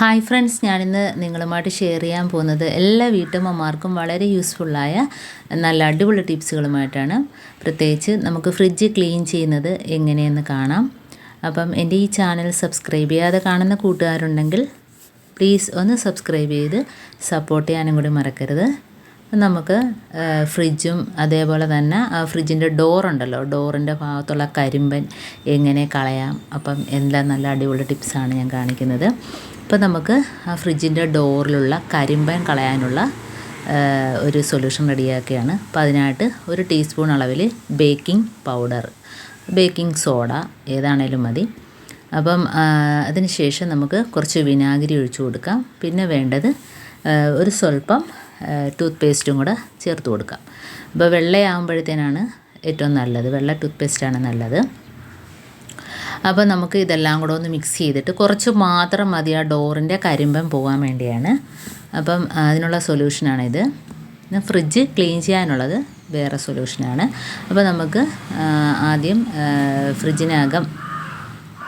Hi friends ഞാനിന്ന് നിങ്ങളുമായിട്ട് share ചെയ്യാൻ പോകുന്നത് എല്ലാ വീട്ടമ്മമാർക്കും വളരെ യൂസ്ഫുള്ളായ നല്ല അടിപൊളി ടിപ്സുകളുമായിട്ടാണ്. പ്രത്യേകിച്ച് നമുക്ക് ഫ്രിഡ്ജ് ക്ലീൻ ചെയ്യുന്നത് എങ്ങനെയെന്ന് കാണാം. അപ്പം എന്റെ ഈ ചാനൽ സബ്സ്ക്രൈബ് ചെയ്യാതെ കാണുന്ന കൂട്ടുകാരുണ്ടെങ്കിൽ പ്ലീസ് ഒന്ന് സബ്സ്ക്രൈബ് ചെയ്ത് സപ്പോർട്ട് ചെയ്യാനും കൂടി മറക്കരുത്. നമുക്ക് ഫ്രിഡ്ജും അതേപോലെ തന്നെ ഫ്രിഡ്ജിന്റെ ഡോറുണ്ടല്ലോ ഡോറിന്റെ ഭാഗത്തുള്ള കരിമ്പൻ എങ്ങനെ കളയാം. അപ്പം എല്ലാം നല്ല അടിപൊളി ടിപ്സാണ് ഞാൻ കാണിക്കുന്നത്. അപ്പോൾ നമുക്ക് ആ ഫ്രിഡ്ജിന്റെ ഡോറിലുള്ള കരിമ്പൻ കളയാനുള്ള ഒരു സൊല്യൂഷൻ റെഡിയാക്കുകയാണ് അപ്പോൾ അതിനായിട്ട് ഒരു ടീസ്പൂൺ അളവിൽ ബേക്കിംഗ് പൗഡർ ബേക്കിംഗ് സോഡ ഏതാണേലും മതി. അപ്പം അതിന് ശേഷം നമുക്ക് കുറച്ച് വിനാഗിരി ഒഴിച്ചു കൊടുക്കാം. പിന്നെ വേണ്ടത് ഒരു സ്വല്പം ടൂത്ത് പേസ്റ്റും കൂടെ ചേർത്ത് കൊടുക്കാം. അപ്പോൾ വെള്ളയാകുമ്പോഴത്തേനാണ് ഏറ്റവും നല്ലത്. വെള്ള ടൂത്ത് പേസ്റ്റാണ് നല്ലത്. അപ്പോൾ നമുക്ക് ഇതെല്ലാം കൂടെ ഒന്ന് മിക്സ് ചെയ്തിട്ട് കുറച്ച് മാത്രം മതി ആ ഡോറിന്റെ കരിമ്പം പോകാൻ വേണ്ടിയാണ്. അപ്പം അതിനുള്ള സൊല്യൂഷനാണിത് ഫ്രിഡ്ജ് ക്ലീൻ ചെയ്യാനുള്ളത് വേറെ സൊല്യൂഷനാണ് അപ്പോൾ നമുക്ക് ആദ്യം ഫ്രിഡ്ജിനകം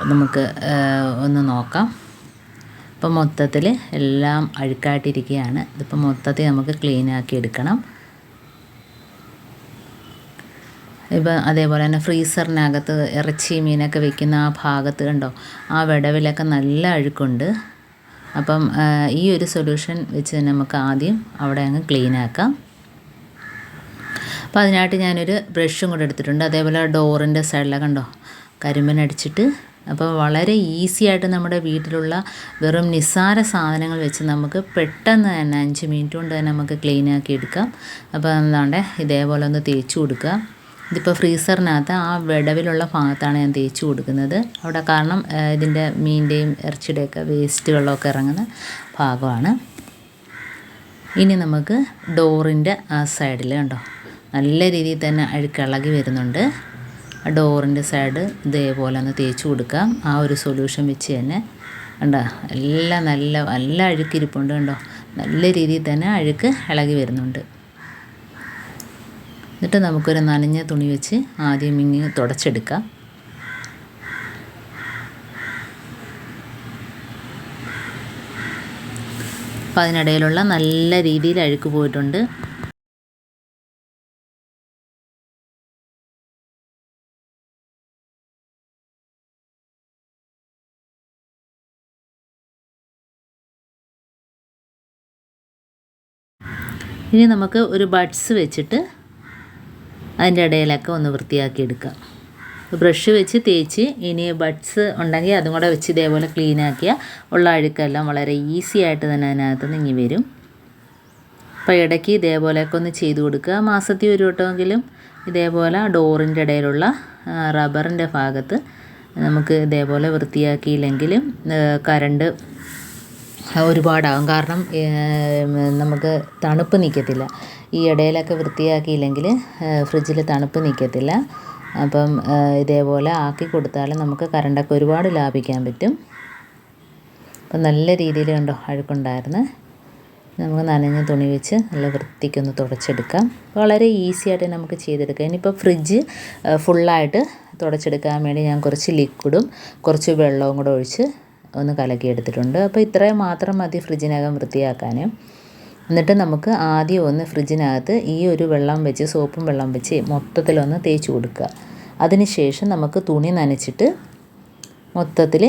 നമുക്ക് ഒന്ന് നോക്കാം. ഇപ്പം മൊത്തത്തിൽ എല്ലാം അഴുക്കായിട്ടിരിക്കുകയാണ്. ഇതിപ്പോൾ മൊത്തത്തിൽ നമുക്ക് ക്ലീൻ ആക്കി എടുക്കണം. ഇപ്പം അതേപോലെ തന്നെ ഫ്രീസറിനകത്ത് ഇറച്ചി മീനൊക്കെ വെക്കുന്ന ആ ഭാഗത്ത് കണ്ടോ? ആ വിടവിലൊക്കെ നല്ല അഴുക്കുണ്ട്. അപ്പം ഈ ഒരു സൊല്യൂഷൻ വെച്ച് നമുക്ക് ആദ്യം അവിടെ അങ്ങ് ക്ലീൻ ആക്കാം. അപ്പോൾ അതിനായിട്ട് ഞാനൊരു ബ്രഷും കൂടെ എടുത്തിട്ടുണ്ട്. അതേപോലെ ഡോറിന്റെ സൈഡിലൊക്കെ കണ്ടോ? കരിമ്പനടിച്ചിട്ട് അപ്പോൾ വളരെ ഈസി ആയിട്ട് നമ്മുടെ വീട്ടിലുള്ള വെറും നിസ്സാര സാധനങ്ങൾ വെച്ച് നമുക്ക് പെട്ടെന്ന് തന്നെ അഞ്ച് മിനിറ്റ് കൊണ്ട് തന്നെ നമുക്ക് ക്ലീൻ ആക്കി എടുക്കാം. അപ്പോൾ എന്താണ്ട് ഇതേപോലെ ഒന്ന് തേച്ച് കൊടുക്കുക. ഇതിപ്പോൾ ഫ്രീസറിനകത്ത് ആ വിടവിലുള്ള ഭാഗത്താണ് ഞാൻ തേച്ച് കൊടുക്കുന്നത്. അവിടെ കാരണം ഇതിന്റെ മീന്റെയും ഇറച്ചിയുടെയൊക്കെ വേസ്റ്റ് വെള്ളമൊക്കെ ഇറങ്ങുന്ന ഭാഗമാണ്. ഇനി നമുക്ക് ഡോറിന്റെ ആ സൈഡിൽ കണ്ടോ? നല്ല രീതിയിൽ തന്നെ അഴുക്കിളകി വരുന്നുണ്ട്. ഡോറിന്റെ സൈഡ് ഇതേപോലെ ഒന്ന് തേച്ച് കൊടുക്കാം. ആ ഒരു സൊല്യൂഷൻ വെച്ച് തന്നെ കണ്ടോ? എല്ലാം നല്ല നല്ല അഴുക്കിരിപ്പുണ്ട് കണ്ടോ? നല്ല രീതിയിൽ തന്നെ അഴുക്ക് ഇളകി വരുന്നുണ്ട്. എന്നിട്ട് നമുക്കൊരു നനഞ്ഞ തുണി വെച്ച് ആദ്യം ഇങ്ങനെ തുടച്ചെടുക്കാം. അപ്പം അതിനിടയിലുള്ള നല്ല രീതിയിൽ അഴുക്ക് പോയിട്ടുണ്ട്. ഇനി നമുക്ക് ഒരു ബഡ്സ് വെച്ചിട്ട് അതിന്റെ ഇടയിലൊക്കെ ഒന്ന് വൃത്തിയാക്കി എടുക്കുക ബ്രഷ് വെച്ച് തേച്ച് ഇനി ബഡ്സ് ഉണ്ടെങ്കിൽ അതും കൂടെ വെച്ച് ഇതേപോലെ ക്ലീൻ ആക്കിയാൽ ഉള്ള അഴുക്കെല്ലാം വളരെ ഈസി ആയിട്ട് തന്നെ അതിനകത്ത് നീങ്ങി വരും. അപ്പോൾ ഇടയ്ക്ക് ഇതേപോലെയൊക്കെ ഒന്ന് ചെയ്ത് കൊടുക്കുക. മാസത്തിൽ ഒരു വട്ടമെങ്കിലും ഇതേപോലെ ഡോറിന്റെ ഇടയിലുള്ള റബ്ബറിന്റെ ഭാഗത്ത് നമുക്ക് ഇതേപോലെ വൃത്തിയാക്കിയില്ലെങ്കിലും കരണ്ട് ഒരുപാടാകും. കാരണം നമുക്ക് തണുപ്പ് നിൽക്കത്തില്ല. ഈ ഇടയിലൊക്കെ വൃത്തിയാക്കിയില്ലെങ്കിൽ ഫ്രിഡ്ജിൽ തണുപ്പ് നിൽക്കത്തില്ല. അപ്പം ഇതേപോലെ ആക്കി കൊടുത്താൽ നമുക്ക് കറണ്ടൊക്കെ ഒരുപാട് ലാഭിക്കാൻ പറ്റും. അപ്പം നല്ല രീതിയിൽ കണ്ടോ അഴുക്കുണ്ടായിരുന്നു. നമുക്ക് നനഞ്ഞ തുണി വെച്ച് നല്ല വൃത്തിക്കൊന്ന് തുടച്ചെടുക്കാം. വളരെ ഈസി ആയിട്ട് നമുക്ക് ചെയ്തെടുക്കാം. ഇനിയിപ്പോൾ ഫ്രിഡ്ജ് ഫുള്ളായിട്ട് തുടച്ചെടുക്കാൻ വേണ്ടി ഞാൻ കുറച്ച് ലിക്വിഡും കുറച്ച് വെള്ളവും കൂടെ ഒഴിച്ച് ഒന്ന് കലക്കിയെടുത്തിട്ടുണ്ട്. അപ്പോൾ ഇത്രയും മാത്രം മതി ഫ്രിഡ്ജിനകം വൃത്തിയാക്കാൻ എന്നിട്ട് നമുക്ക് ആദ്യം ഒന്ന് ഫ്രിഡ്ജിനകത്ത് ഈ ഒരു വെള്ളം വെച്ച് സോപ്പും വെള്ളം വെച്ച് മൊത്തത്തിലൊന്ന് തേച്ച് കൊടുക്കുക. അതിനുശേഷം നമുക്ക് തുണി നനച്ചിട്ട് മൊത്തത്തിൽ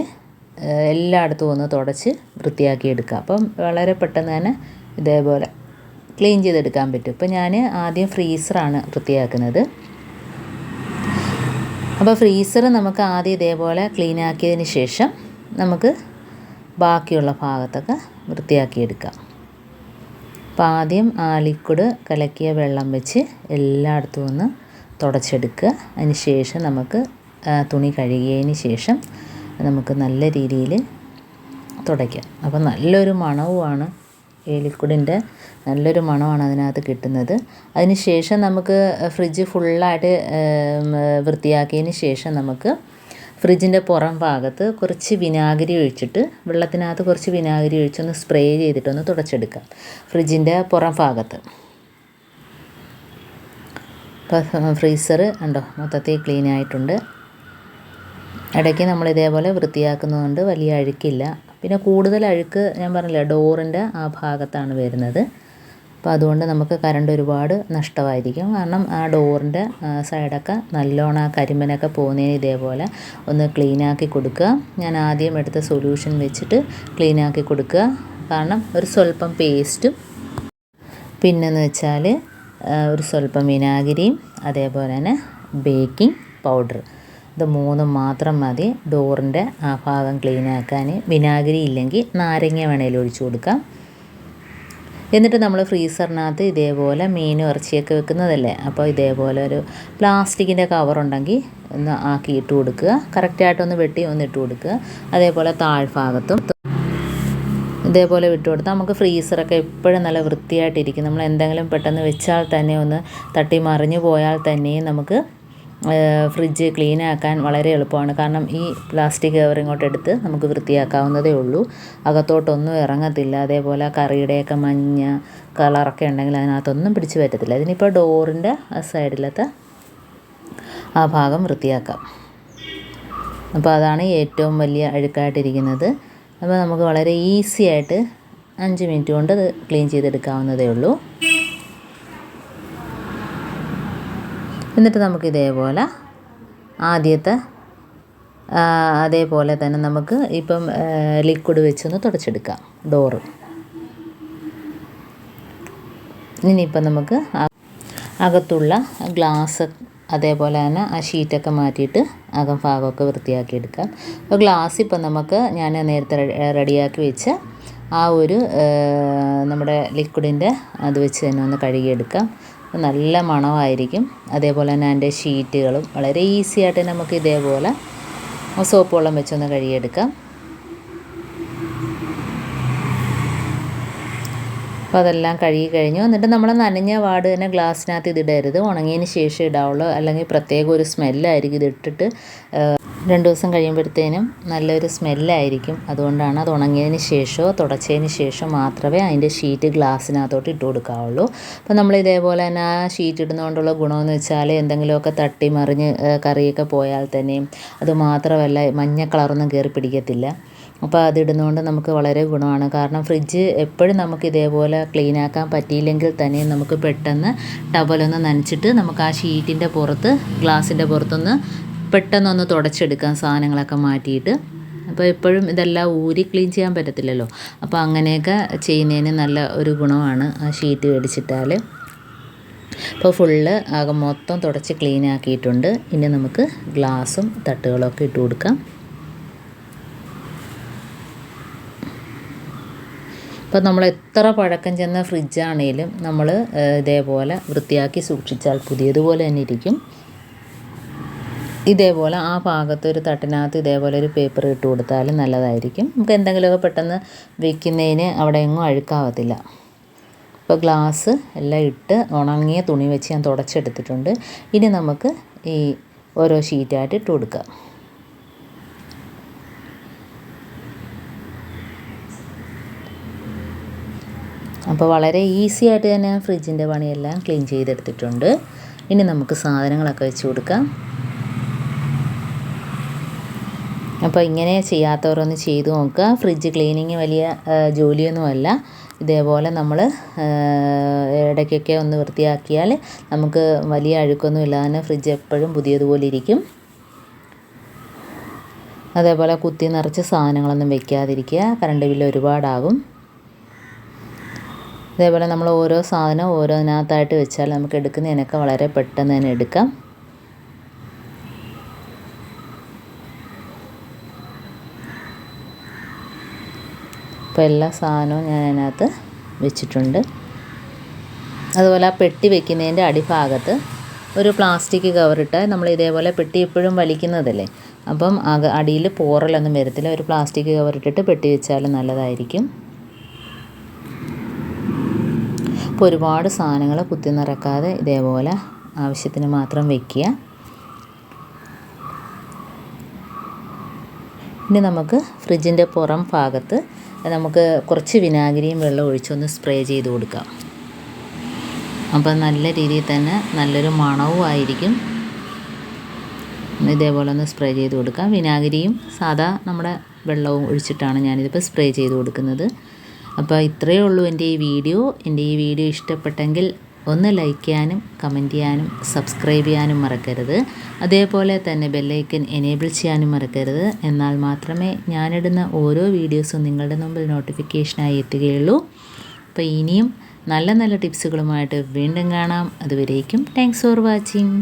എല്ലായിടത്തും ഒന്ന് തുടച്ച് വൃത്തിയാക്കി എടുക്കുക. അപ്പം വളരെ പെട്ടെന്ന് തന്നെ ഇതേപോലെ ക്ലീൻ ചെയ്തെടുക്കാൻ പറ്റും. ഇപ്പം ഞാൻ ആദ്യം ഫ്രീസറാണ് വൃത്തിയാക്കുന്നത്. അപ്പോൾ ഫ്രീസർ നമുക്ക് ആദ്യം ഇതേപോലെ ക്ലീൻ ആക്കിയതിന് ശേഷം നമുക്ക് ബാക്കിയുള്ള ഭാഗത്തൊക്കെ വൃത്തിയാക്കി എടുക്കാം. അപ്പോൾ ആദ്യം ആലിക്കുട് കലക്കിയ വെള്ളം വെച്ച് എല്ലായിടത്തും ഒന്ന് തുടച്ചെടുക്കുക. അതിന് ശേഷം നമുക്ക് തുണി കഴുകിയതിന് ശേഷം നമുക്ക് നല്ല രീതിയിൽ തുടയ്ക്കാം. അപ്പോൾ നല്ലൊരു മണവുമാണ് ഈ ലിക്വിഡിന്റെ നല്ലൊരു മണമാണ് അതിനകത്ത് കിട്ടുന്നത്. അതിന് ശേഷം നമുക്ക് ഫ്രിഡ്ജ് ഫുള്ളായിട്ട് വൃത്തിയാക്കിയതിന് ശേഷം നമുക്ക് ഫ്രിഡ്ജിന്റെ പുറം ഭാഗത്ത് കുറച്ച് വിനാഗിരി ഒഴിച്ചിട്ട് വെള്ളത്തിനകത്ത് കുറച്ച് വിനാഗിരി ഒഴിച്ചൊന്ന് സ്പ്രേ ചെയ്തിട്ടൊന്ന് തുടച്ചെടുക്കാം. ഫ്രിഡ്ജിന്റെ പുറം ഭാഗത്ത്. ഇപ്പോൾ ഫ്രീസർ ഉണ്ടോ മൊത്തത്തിൽ ക്ലീൻ ആയിട്ടുണ്ട്. ഇടയ്ക്ക് നമ്മൾ ഇതേപോലെ വൃത്തിയാക്കുന്നതുകൊണ്ട് വലിയ അഴുക്കില്ല. പിന്നെ കൂടുതൽ അഴുക്ക് ഞാൻ പറഞ്ഞില്ല ഡോറിന്റെ ആ ഭാഗത്താണ് വരുന്നത്. അപ്പോൾ അതുകൊണ്ട് നമുക്ക് കറണ്ട് ഒരുപാട് നഷ്ടമായിരിക്കും. കാരണം ആ ഡോറിന്റെ സൈഡൊക്കെ നല്ലോണം ആ കരിമ്പനൊക്കെ പോകുന്നതിന് ഇതേപോലെ ഒന്ന് ക്ലീനാക്കി കൊടുക്കുക. ഞാൻ ആദ്യം എടുത്ത സൊല്യൂഷൻ വെച്ചിട്ട് ക്ലീനാക്കി കൊടുക്കുക. കാരണം ഒരു സ്വല്പം പേസ്റ്റും പിന്നെന്ന് വെച്ചാൽ ഒരു സ്വല്പം വിനാഗിരിയും അതേപോലെ തന്നെ ബേക്കിംഗ് പൗഡർ ഇത് മൂന്നും മാത്രം മതി. ഡോറിന്റെ ആ ഭാഗം ക്ലീൻ ആക്കാൻ. വിനാഗിരി ഇല്ലെങ്കിൽ നാരങ്ങ വേണേലും ഒഴിച്ചു കൊടുക്കാം. എന്നിട്ട് നമ്മൾ ഫ്രീസറിനകത്ത് ഇതേപോലെ മീനും ഇറച്ചിയൊക്കെ വെക്കുന്നതല്ലേ? അപ്പോൾ ഇതേപോലെ ഒരു പ്ലാസ്റ്റിക്കിന്റെ കവറുണ്ടെങ്കിൽ ഒന്ന് ആക്കി ഇട്ട് കൊടുക്കുക. കറക്റ്റായിട്ടൊന്ന് വെട്ടി ഒന്ന് ഇട്ട് കൊടുക്കുക. അതേപോലെ താഴ്ഭാഗത്തും ഇതേപോലെ വിട്ടു കൊടുത്താൽ നമുക്ക് ഫ്രീസറൊക്കെ എപ്പോഴും നല്ല വൃത്തിയായിട്ടിരിക്കും. നമ്മൾ എന്തെങ്കിലും പെട്ടെന്ന് വെച്ചാൽ തന്നെ ഒന്ന് തട്ടി മറിഞ്ഞു പോയാൽ തന്നെയും നമുക്ക് ഫ്രിഡ്ജ് ക്ലീനാക്കാൻ വളരെ എളുപ്പമാണ്. കാരണം ഈ പ്ലാസ്റ്റിക് കവർ ഇങ്ങോട്ട് എടുത്ത് നമുക്ക് വൃത്തിയാക്കാവുന്നതേ ഉള്ളൂ. അകത്തോട്ടൊന്നും ഇറങ്ങത്തില്ല. അതേപോലെ കറിയുടെയൊക്കെ മഞ്ഞ കളറൊക്കെ ഉണ്ടെങ്കിൽ അതിനകത്തൊന്നും പിടിച്ച് പറ്റത്തില്ല. ഇതിനിപ്പോൾ ഡോറിന്റെ സൈഡിലത്തെ ആ ഭാഗം വൃത്തിയാക്കാം. അപ്പോൾ അതാണ് ഏറ്റവും വലിയ അഴുക്കായിട്ടിരിക്കുന്നത്. അപ്പോൾ നമുക്ക് വളരെ ഈസി ആയിട്ട് അഞ്ച് മിനിറ്റ് കൊണ്ട് അത് ക്ലീൻ ചെയ്തെടുക്കാവുന്നതേ ഉള്ളൂ. എന്നിട്ട് നമുക്ക് ഇതേപോലെ ആദ്യത്തെ അതേപോലെ തന്നെ നമുക്ക് ഇപ്പം ലിക്വിഡ് വെച്ചൊന്ന് തുടച്ചെടുക്കാം ഡോറ് ഇനിയിപ്പം നമുക്ക് അകത്തുള്ള ഗ്ലാസ് അതേപോലെ തന്നെ ആ ഷീറ്റൊക്കെ മാറ്റിയിട്ട് അകം ഭാഗമൊക്കെ വൃത്തിയാക്കി എടുക്കാം അപ്പോൾ ഗ്ലാസ് ഇപ്പം നമുക്ക് ഞാൻ നേരത്തെ റെഡിയാക്കി വെച്ച ആ ഒരു നമ്മുടെ ലിക്വിഡിന്റെ അത് വെച്ച് തന്നെ ഒന്ന് കഴുകിയെടുക്കാം. നല്ല മണമായിരിക്കും. അതേപോലെ തന്നെ അതിന്റെ ഷീറ്റുകളും വളരെ ഈസി ആയിട്ട് നമുക്ക് ഇതേപോലെ സോപ്പ് വെള്ളം വെച്ചൊന്ന് കഴുകിയെടുക്കാം. അപ്പോൾ അതെല്ലാം കഴുകി കഴിഞ്ഞു. എന്നിട്ട് നമ്മൾ നനഞ്ഞ വാട് തന്നെ ഗ്ലാസ്സിനകത്ത് ഇതിടരുത്. ഉണങ്ങിയതിന് ശേഷം ഇടാവുള്ളൂ. അല്ലെങ്കിൽ പ്രത്യേക ഒരു സ്മെല്ലായിരിക്കും ഇതിട്ടിട്ട് രണ്ട് ദിവസം കഴിയുമ്പോഴത്തേനും നല്ലൊരു സ്മെല്ലായിരിക്കും. അതുകൊണ്ടാണ് അത് ഉണങ്ങിയതിന് ശേഷമോ തുടച്ചതിന് ശേഷം മാത്രമേ അതിന്റെ ഷീറ്റ് ഗ്ലാസ്സിനകത്തോട്ട് ഇട്ട് കൊടുക്കാവുള്ളൂ. അപ്പോൾ നമ്മൾ ഇതേപോലെ തന്നെ ആ ഷീറ്റ് ഇടുന്നതുകൊണ്ടുള്ള ഗുണമെന്ന് വെച്ചാൽ എന്തെങ്കിലുമൊക്കെ തട്ടി മറിഞ്ഞ് കറിയൊക്കെ പോയാൽ തന്നെയും അത് മാത്രമല്ല മഞ്ഞ കളറൊന്നും കയറി പിടിക്കത്തില്ല. അപ്പോൾ അതിടുന്നതുകൊണ്ട് നമുക്ക് വളരെ ഗുണമാണ്. കാരണം ഫ്രിഡ്ജ് എപ്പോഴും നമുക്ക് ഇതേപോലെ ക്ലീൻ ആക്കാൻ പറ്റിയില്ലെങ്കിൽ തന്നെ നമുക്ക് പെട്ടെന്ന് ടവലൊന്ന് നനച്ചിട്ട് നമുക്ക് ആ ഷീറ്റിന്റെ പുറത്ത് ഗ്ലാസിന്റെ പുറത്തൊന്ന് പെട്ടെന്നൊന്ന് തുടച്ചെടുക്കാം സാധനങ്ങളൊക്കെ മാറ്റിയിട്ട്. അപ്പോൾ എപ്പോഴും ഇതെല്ലാം ഊരി ക്ലീൻ ചെയ്യാൻ പറ്റത്തില്ലല്ലോ. അപ്പോൾ അങ്ങനെയൊക്കെ ചെയ്യുന്നതിന് നല്ല ഒരു ഗുണമാണ് ആ ഷീറ്റ് മേടിച്ചിട്ടാൽ. അപ്പോൾ ഫുള്ള് ആകെ മൊത്തം തുടച്ച് ക്ലീൻ ആക്കിയിട്ടുണ്ട്. ഇനി നമുക്ക് ഗ്ലാസും തട്ടുകളൊക്കെ ഇട്ട് കൊടുക്കാം. അപ്പോൾ നമ്മൾ എത്ര പഴക്കം ചെന്ന ഫ്രിഡ്ജാണേലും നമ്മൾ ഇതേപോലെ വൃത്തിയാക്കി സൂക്ഷിച്ചാൽ പുതിയതുപോലെ തന്നെ ഇരിക്കും. ഇതേപോലെ ആ ഭാഗത്ത് ഒരു തട്ടിനകത്ത് ഇതേപോലെ ഒരു പേപ്പർ ഇട്ട് കൊടുത്താൽ നല്ലതായിരിക്കും. നമുക്ക് എന്തെങ്കിലുമൊക്കെ പെട്ടെന്ന് വെക്കുന്നതിന് അവിടെ എങ്ങും അഴുക്കാവത്തില്ല. ഇപ്പോൾ ഗ്ലാസ് എല്ലാം ഇട്ട് ഉണങ്ങിയ തുണി വെച്ച് ഞാൻ തുടച്ചെടുത്തിട്ടുണ്ട്. ഇനി നമുക്ക് ഈ ഓരോ ഷീറ്റായിട്ട് ഇട്ട് കൊടുക്കാം. അപ്പോൾ വളരെ ഈസി ആയിട്ട് തന്നെ ഫ്രിഡ്ജിന്റെ പണിയെല്ലാം ക്ലീൻ ചെയ്തെടുത്തിട്ടുണ്ട്. ഇനി നമുക്ക് സാധനങ്ങളൊക്കെ വെച്ച് കൊടുക്കാം. അപ്പോൾ ഇങ്ങനെ ചെയ്യാത്തവരൊന്ന് ചെയ്തു നോക്കുക. ഫ്രിഡ്ജ് ക്ലീനിങ് വലിയ ജോലിയൊന്നുമല്ല. ഇതേപോലെ നമ്മൾ ഇടയ്ക്കൊക്കെ ഒന്ന് വൃത്തിയാക്കിയാൽ നമുക്ക് വലിയ അഴുക്കൊന്നും ഇല്ലാതെ ഫ്രിഡ്ജ് എപ്പോഴും പുതിയതുപോലെ ഇരിക്കും. അതേപോലെ കുത്തി നിറച്ച് സാധനങ്ങളൊന്നും വെക്കാതിരിക്കുക. കറണ്ട് ബില്ല് ഒരുപാടാകും. ഇതേപോലെ നമ്മൾ ഓരോ സാധനം ഓരോതിനകത്തായിട്ട് വെച്ചാൽ നമുക്ക് എടുക്കുന്നതിനൊക്കെ വളരെ പെട്ടെന്ന് തന്നെ എടുക്കാം. ഇപ്പോൾ എല്ലാ സാധനവും ഞാൻ അതിനകത്ത് വെച്ചിട്ടുണ്ട്. അതുപോലെ ആ പെട്ടി വെക്കുന്നതിന്റെ അടിഭാഗത്ത് ഒരു പ്ലാസ്റ്റിക് കവറിട്ട് നമ്മൾ ഇതേപോലെ പെട്ടി എപ്പോഴും വലിക്കുന്നതല്ലേ? അപ്പം അക അടിയിൽ പോറലൊന്നും വരത്തില്ല. ഒരു പ്ലാസ്റ്റിക് കവറിട്ടിട്ട് പെട്ടി വെച്ചാൽ നല്ലതായിരിക്കും. അപ്പോൾ ഒരുപാട് സാധനങ്ങൾ കുത്തി നിറക്കാതെ ഇതേപോലെ ആവശ്യത്തിന് മാത്രം വെക്കുക. ഇനി നമുക്ക് ഫ്രിഡ്ജിന്റെ പുറം ഭാഗത്ത് നമുക്ക് കുറച്ച് വിനാഗിരിയും വെള്ളം ഒഴിച്ചൊന്ന് സ്പ്രേ ചെയ്ത് കൊടുക്കാം. അപ്പം നല്ല രീതിയിൽ തന്നെ നല്ലൊരു മണവും ആയിരിക്കും. ഇതേപോലെ ഒന്ന് സ്പ്രേ ചെയ്ത് കൊടുക്കാം. വിനാഗിരിയും സാധാ നമ്മുടെ വെള്ളവും ഒഴിച്ചിട്ടാണ് ഞാനിതിപ്പോൾ സ്പ്രേ ചെയ്ത് കൊടുക്കുന്നത്. അപ്പോൾ ഇത്രയേ ഉള്ളൂ എന്റെ ഈ വീഡിയോ. എന്റെ ഈ വീഡിയോ ഇഷ്ടപ്പെട്ടെങ്കിൽ ഒന്ന് ലൈക്ക് ചെയ്യാനും കമന്റ് ചെയ്യാനും സബ്സ്ക്രൈബ് ചെയ്യാനും മറക്കരുത്. അതേപോലെ തന്നെ ബെല്ലൈക്കൻ എനേബിൾ ചെയ്യാനും മറക്കരുത്. എന്നാൽ മാത്രമേ ഞാനിടുന്ന ഓരോ വീഡിയോസും നിങ്ങളുടെ മുമ്പിൽ നോട്ടിഫിക്കേഷനായി എത്തുകയുള്ളൂ. അപ്പോൾ ഇനിയും നല്ല നല്ല ടിപ്സുകളുമായിട്ട് വീണ്ടും കാണാം. അതുവരേക്കും താങ്ക്സ് ഫോർ വാച്ചിങ്